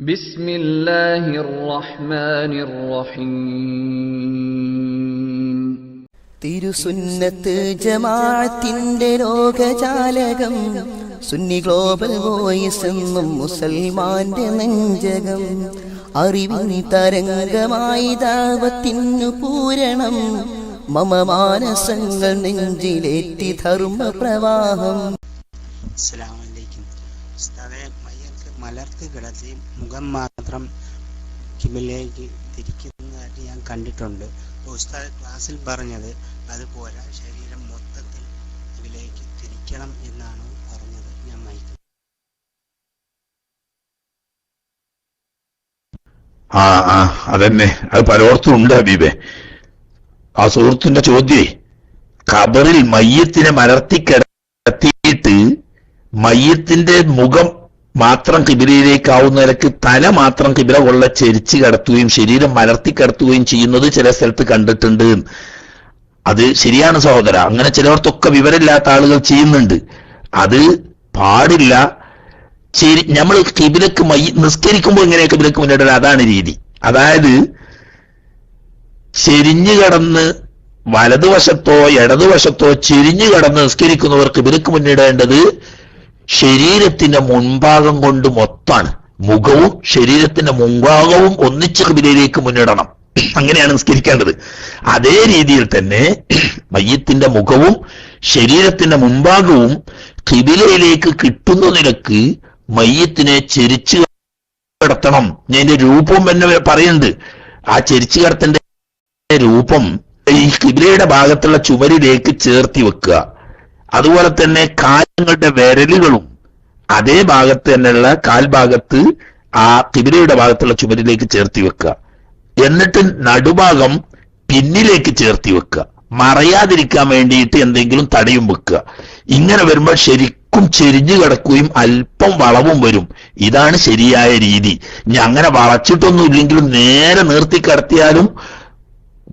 بسم الله الرحمن الرحيم തിരുസുന്നത്ത് ജമാഅത്തിന്റെ ലോകജാലകം Sunni global voice എന്നും മുസൽമാന്റെ നെഞ്ചകം അറിവിൻ തരംഗമായി ദാവത്തിനു പൂരണം മമ മാനസങ്ങൾ നെഞ്ചിലേറ്റി ധർമ്മ പ്രവാഹം അസ്സലാമലൈക്കും ഉസ്താദെ മയ്യർക്ക് മലർത്തി കിടത്തി മുഖം മാത്രം കിമിലേക്ക് തിരിക്കുന്നതായിട്ട് ഞാൻ കണ്ടിട്ടുണ്ട്. ഉസ്താദ് ക്ലാസ്സിൽ പറഞ്ഞത് അതുപോലെ ശരീരം മൊത്തത്തിൽ ഇതിലേക്ക് തിരിക്കണം എന്നാണ് പറഞ്ഞത് ഞാൻ മൈക്ക് ആ ആ അതന്നെ. അത് പലയിടത്തും ഉണ്ട് ഹബീബെ. ആ സുഹൃത്തിന്റെ ചോദ്യേ ഖബറിൽ മയ്യത്തിനെ മലർത്തി കിടത്തിയിട്ട് മയ്യത്തിന്റെ മുഖം മാത്രം കിബിരയിലേക്കാവുന്ന നിലയ്ക്ക് തല മാത്രം കിബിര കൊള്ള ചെരിച്ച് കിടത്തുകയും ശരീരം മലർത്തി കിടത്തുകയും ചെയ്യുന്നത് ചില സ്ഥലത്ത് കണ്ടിട്ടുണ്ട്. അത് ശരിയാണ് സഹോദര. അങ്ങനെ ചിലവർക്കൊക്കെ വിവരമില്ലാത്ത ആളുകൾ ചെയ്യുന്നുണ്ട്. അത് പാടില്ല. ശരി നമ്മൾ കിബിലക്ക് മൈ നിസ്കരിക്കുമ്പോൾ എങ്ങനെയാ കിബിലക്ക് മുന്നിടൽ അതാണ് രീതി. അതായത് ചെരിഞ്ഞു കടന്ന് വലതുവശത്തോ ഇടതുവശത്തോ ചെരിഞ്ഞു കടന്ന് നിസ്കരിക്കുന്നവർ കിബിലക്ക് മുന്നിടേണ്ടത് ശരീരത്തിന്റെ മുൻഭാഗം കൊണ്ട് മൊത്താണ്. മുഖവും ശരീരത്തിന്റെ മുൻഭാഗവും ഒന്നിച്ച് കബിലയിലേക്ക് മുന്നിടണം. അങ്ങനെയാണ് നിസ്കരിക്കേണ്ടത്. അതേ രീതിയിൽ തന്നെ മയ്യത്തിന്റെ മുഖവും ശരീരത്തിന്റെ മുൻഭാഗവും കിബിലയിലേക്ക് കിട്ടുന്ന നിലയ്ക്ക് മയ്യത്തിനെ ചെരിച്ചു കിടത്തണം. ഞാൻ രൂപം എന്നെ പറയുന്നുണ്ട്. ആ ചെരിച്ചു കിടത്തിന്റെ രൂപം ഈ കിബിലയുടെ ഭാഗത്തുള്ള ചുമരിലേക്ക് ചേർത്തി വെക്കുക. അതുപോലെ തന്നെ കാലുകളുടെ വിരലുകളും അതേ ഭാഗത്ത് തന്നെയുള്ള കാൽഭാഗത്ത് ആ കിബിലയുടെ ഭാഗത്തുള്ള ചുമരിലേക്ക് ചേർത്തി വെക്കുക. എന്നിട്ട് നടുഭാഗം പിന്നിലേക്ക് ചേർത്തി വെക്കുക. മറയാതിരിക്കാൻ വേണ്ടിയിട്ട് എന്തെങ്കിലും തടയും വെക്കുക. ഇങ്ങനെ വരുമ്പോൾ ശരിക്കും ചെരിഞ്ഞു കിടക്കുകയും അല്പം വളവും വരും. ഇതാണ് ശരിയായ രീതി. ഇനി അങ്ങനെ വളച്ചിട്ടൊന്നും ഇല്ലെങ്കിലും നേരെ നിർത്തി കിടത്തിയാലും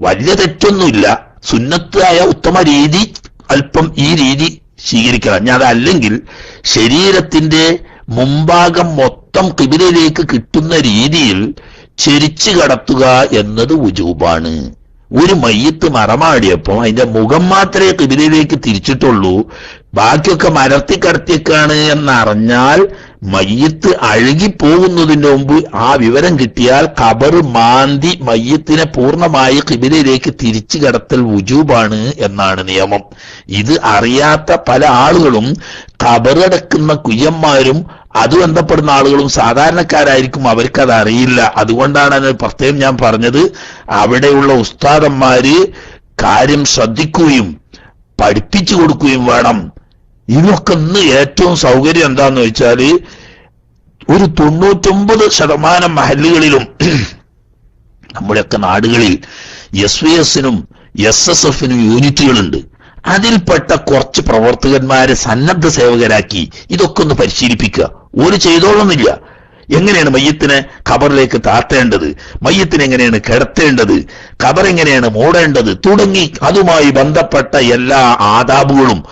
വലിയ തെറ്റൊന്നുമില്ല. സുന്നത്തായ ഉത്തമ രീതി അല്പം ഈ രീതി സ്വീകരിക്കണം. ഞാൻ അതല്ലെങ്കിൽ ശരീരത്തിന്റെ മുമ്പാകം മൊത്തം കിബിലയിലേക്ക് കിട്ടുന്ന രീതിയിൽ ചെരിച്ചു കടത്തുക എന്നത് ഉജൂബാണ് ഒരു മയ്യത്ത് മറമാടിയപ്പോൾ അതിന്റെ മുഖം മാത്രമേ കിബിലയിലേക്ക് തിരിച്ചിട്ടുള്ളൂ. ബാക്കിയൊക്കെ മലർത്തി കടത്തിയേക്കാണ് എന്നറിഞ്ഞാൽ മയ്യത്ത് അഴുകിപ്പോകുന്നതിന് മുമ്പ് ആ വിവരം കിട്ടിയാൽ കബർ മാന്തി മയ്യത്തിനെ പൂർണമായി കിബിലയിലേക്ക് തിരിച്ചു കടത്തൽ ഉജൂബാണ് എന്നാണ് നിയമം. ഇത് അറിയാത്ത പല ആളുകളും കബറടക്കുന്ന കുയ്യന്മാരും അത് ബന്ധപ്പെടുന്ന ആളുകളും സാധാരണക്കാരായിരിക്കും. അവർക്കത് അറിയില്ല അതുകൊണ്ടാണ് അത് പ്രത്യേകം ഞാൻ പറഞ്ഞത് അവിടെയുള്ള ഉസ്താദന്മാര് കാര്യം ശ്രദ്ധിക്കുകയും പഠിപ്പിച്ചു കൊടുക്കുകയും വേണം. ഇതൊക്കെ ഇന്ന് ഏറ്റവും സൗകര്യം എന്താന്ന് വെച്ചാൽ ഒരു തൊണ്ണൂറ്റൊമ്പത് ശതമാനം മഹല്ലുകളിലും നമ്മുടെയൊക്കെ നാടുകളിൽ എസ് വി എസിനും എസ് എസ് എഫിനും യൂണിറ്റുകളുണ്ട്. അതിൽപ്പെട്ട കുറച്ച് പ്രവർത്തകന്മാരെ സന്നദ്ധ സേവകരാക്കി ഇതൊക്കെ ഒന്ന് പരിശീലിപ്പിക്കുക. ഒരു ചെയ്തോളുന്നില്ല എങ്ങനെയാണ് മയ്യത്തിനെ ഖബറിലേക്ക് താത്തേണ്ടത് മയ്യത്തിനെ എങ്ങനെയാണ് കിടത്തേണ്ടത്? ഖബർ എങ്ങനെയാണ് മൂടേണ്ടത്? തുടങ്ങി അതുമായി ബന്ധപ്പെട്ട എല്ലാ ആദാബുകളും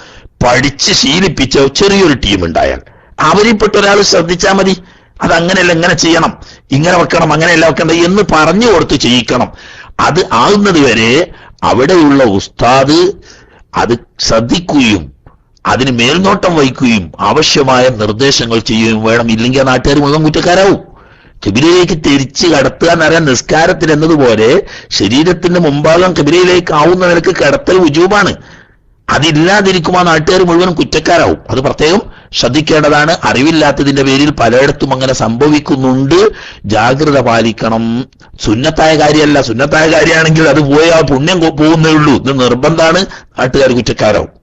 പഠിച്ച് ശീലിപ്പിച്ച ചെറിയൊരു ടീം ഉണ്ടായാൽ. അവരിൽപ്പെട്ട ഒരാൾ ശ്രദ്ധിച്ചാൽ മതി. അത് അങ്ങനെയല്ല എങ്ങനെ ചെയ്യണം. ഇങ്ങനെ വെക്കണം അങ്ങനെയല്ല വെക്കണ്ട എന്ന് പറഞ്ഞു കൊടുത്ത് ചെയ്യിക്കണം. അത് ആകുന്നത് വരെ അവിടെയുള്ള ഉസ്താദ് അത് ശ്രദ്ധിക്കുകയും അതിന് മേൽനോട്ടം വഹിക്കുകയും ആവശ്യമായ നിർദ്ദേശങ്ങൾ ചെയ്യുകയും വേണം. ഇല്ലെങ്കിൽ നാട്ടുകാർ മുഴുവൻ കുറ്റക്കാരാവും. കബിരയിലേക്ക് തിരിച്ച് കടത്തുക എന്നറിയാൻ നിസ്കാരത്തിൽ എന്നതുപോലെ ശരീരത്തിന്റെ മുമ്പാകം കബിരയിലേക്ക് ആവുന്ന നിലയ്ക്ക് കടത്തൽ ഉജൂബാണ് അതില്ലാതിരിക്കും ആ നാട്ടുകാർ മുഴുവൻ കുറ്റക്കാരാവും. അത് പ്രത്യേകം ശ്രദ്ധിക്കേണ്ടതാണ്. അറിവില്ലാത്തതിന്റെ പേരിൽ പലയിടത്തും അങ്ങനെ സംഭവിക്കുന്നുണ്ട്. ജാഗ്രത പാലിക്കണം. സുന്നത്തായ കാര്യമല്ല. സുന്നത്തായ കാര്യമാണെങ്കിൽ അത് പോയാൽ പുണ്യം പോകുന്നേ ഉള്ളൂ. ഇത് നിർബന്ധമാണ് നാട്ടുകാർ കുറ്റക്കാരാവും